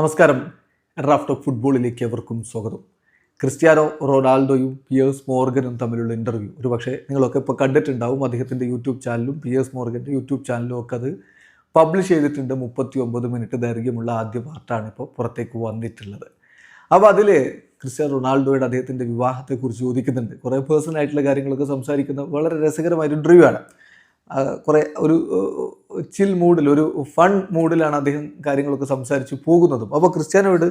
നമസ്കാരം. Draft of ഫുട്ബോളിലേക്ക് എവർക്കും സ്വാഗതം. ക്രിസ്ത്യാനോ റൊണാൾഡോയും പിയേഴ്സ് മോർഗനും തമ്മിലുള്ള ഇന്റർവ്യൂ ഒരു പക്ഷേ നിങ്ങളൊക്കെ ഇപ്പോൾ കണ്ടിട്ടുണ്ടാവും അദ്ദേഹത്തിന്റെ യൂട്യൂബ് ചാനലും പിയേഴ്സ് മോർഗന്റെ യൂട്യൂബ് ചാനലും ഒക്കെ അത് പബ്ലിഷ് ചെയ്തിട്ടുണ്ട് മുപ്പത്തി ഒമ്പത് മിനിറ്റ് ദൈർഘ്യമുള്ള ആദ്യ പാർട്ടാണ് ഇപ്പോൾ പുറത്തേക്ക് വന്നിട്ടുള്ളത്. അപ്പോൾ അതിൽ ക്രിസ്ത്യാനോ റൊണാൾഡോയുടെ അദ്ദേഹത്തിന്റെ വിവാഹത്തെക്കുറിച്ച് ചോദിക്കുന്നുണ്ട്. കുറേ പേഴ്സണൽ ആയിട്ടുള്ള കാര്യങ്ങളൊക്കെ സംസാരിക്കുന്ന വളരെ രസകരമായ ഇന്റർവ്യൂ ആണ്. കുറേ ഒരു ചിൽ മൂഡിൽ ഒരു ഫൺ മൂഡിലാണ് അദ്ദേഹം കാര്യങ്ങളൊക്കെ സംസാരിച്ച് പോകുന്നതും. അപ്പോൾ ക്രിസ്ത്യാനോട്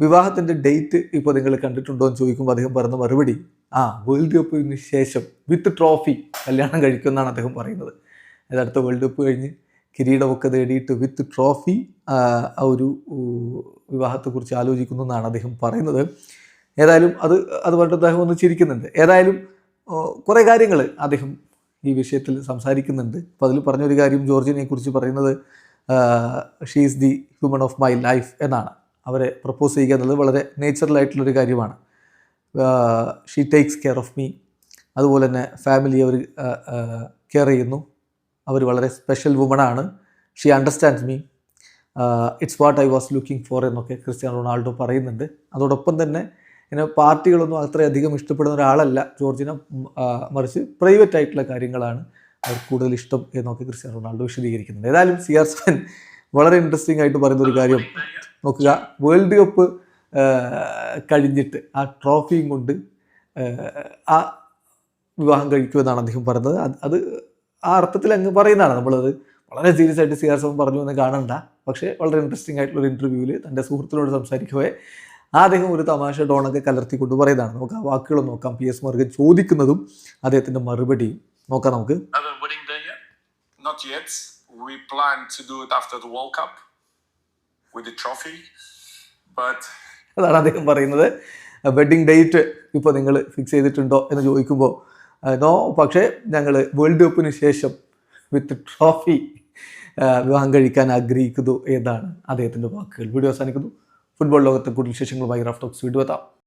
വിവാഹത്തിന്റെ ഡേറ്റ് ഇപ്പോൾ നിങ്ങൾ കണ്ടിട്ടുണ്ടോ എന്ന് ചോദിക്കുമ്പോൾ അദ്ദേഹം പറയുന്ന മറുപടി ആ വേൾഡ് കപ്പിന് ശേഷം വിത്ത് ട്രോഫി കല്യാണം കഴിക്കുമെന്നാണ് അദ്ദേഹം പറയുന്നത്. അതായത് അടുത്ത വേൾഡ് കപ്പ് കഴിഞ്ഞ് കിരീടമൊക്കെ നേടിയിട്ട് വിത്ത് ട്രോഫി ആ ഒരു വിവാഹത്തെക്കുറിച്ച് ആലോചിക്കുന്നു എന്നാണ് അദ്ദേഹം പറയുന്നത്. ഏതായാലും അത് അത് പറഞ്ഞിട്ട് അദ്ദേഹം ഒന്ന് ചിരിക്കുന്നുണ്ട്. ഏതായാലും കുറേ കാര്യങ്ങൾ അദ്ദേഹം ഈ വിഷയത്തിൽ സംസാരിക്കുന്നുണ്ട്. അപ്പോൾ അതിൽ പറഞ്ഞൊരു കാര്യം ജോർജിനെ കുറിച്ച് പറയുന്നത് she is the human of my life എന്നാണ്. അവരെ പ്രപ്പോസ് ചെയ്യുക എന്നുള്ളത് വളരെ നേച്ചുറലായിട്ടുള്ളൊരു കാര്യമാണ്. She takes care of me അതുപോലെ തന്നെ ഫാമിലി അവർ കെയർ ചെയ്യുന്നു. അവർ വളരെ special വുമണാണ് she understands me it's what I was looking for എന്നൊക്കെ ക്രിസ്ത്യാനോ റൊണാൾഡോ പറയുന്നുണ്ട്. അതോടൊപ്പം തന്നെ ഇങ്ങനെ പാർട്ടികളൊന്നും അത്രയധികം ഇഷ്ടപ്പെടുന്ന ഒരാളല്ല. ജോർജിന മറിച്ച് പ്രൈവറ്റ് ആയിട്ടുള്ള കാര്യങ്ങളാണ് അവർ കൂടുതൽ ഇഷ്ടം എന്നൊക്കെ ക്രിസ്ത്യാനോ റൊണാൾഡോ വിശദീകരിക്കുന്നുണ്ട്. ഏതായാലും സി ആർ സെവൻ വളരെ ഇൻട്രസ്റ്റിംഗ് ആയിട്ട് പറയുന്ന ഒരു കാര്യം നോക്കുക. വേൾഡ് കപ്പ് കഴിഞ്ഞിട്ട് ആ ട്രോഫിയും കൊണ്ട് ആ, വിവാഹം കഴിക്കുമെന്നാണ് അദ്ദേഹം പറയുന്നത് അത് ആ അർത്ഥത്തിൽ അങ്ങ് പറയുന്നതാണ്. നമ്മളത് വളരെ സീരിയസ് ആയിട്ട് സി ആർ സെവൻ പറഞ്ഞു എന്ന് കാണണ്ട. പക്ഷേ വളരെ ഇൻട്രസ്റ്റിംഗ് ആയിട്ടുള്ള ഒരു ഇന്റർവ്യൂവിൽ തന്റെ സുഹൃത്തിനോട് സംസാരിക്കവേ ആ അദ്ദേഹം ഒരു തമാശ ഡോണൊക്കെ കലർത്തിക്കൊണ്ട് പറയുന്നതാണ് നമുക്ക് ആ വാക്കുകൾ നോക്കാം പി എസ് മർഗൻ ചോദിക്കുന്നതും അദ്ദേഹത്തിന്റെ മറുപടി നോക്കാം നമുക്ക്? Not yet. We plan to do it after the World Cup with the trophy. But അതാണ് അദ്ദേഹം പറയുന്നത് വെഡിങ് ഡേറ്റ് ഇപ്പോൾ നിങ്ങൾ ഫിക്സ് ചെയ്തിട്ടുണ്ടോ എന്ന് ചോദിക്കുമ്പോൾ നോ പക്ഷേ ഞങ്ങൾ വേൾഡ് കപ്പിന് ശേഷം വിത്ത് ട്രോഫി വിവാഹം കഴിക്കാൻ ആഗ്രഹിക്കുന്നു എന്നാണ് അദ്ദേഹത്തിന്റെ വാക്കുകൾ വീഡിയോ അവസാനിക്കുന്നു ഫുട്ബോൾ ലോകത്തെ കൂടുതൽ വിശേഷങ്ങളുമായി റാഫ്റ്റോക്സ് ടോക്സ് എത്താം.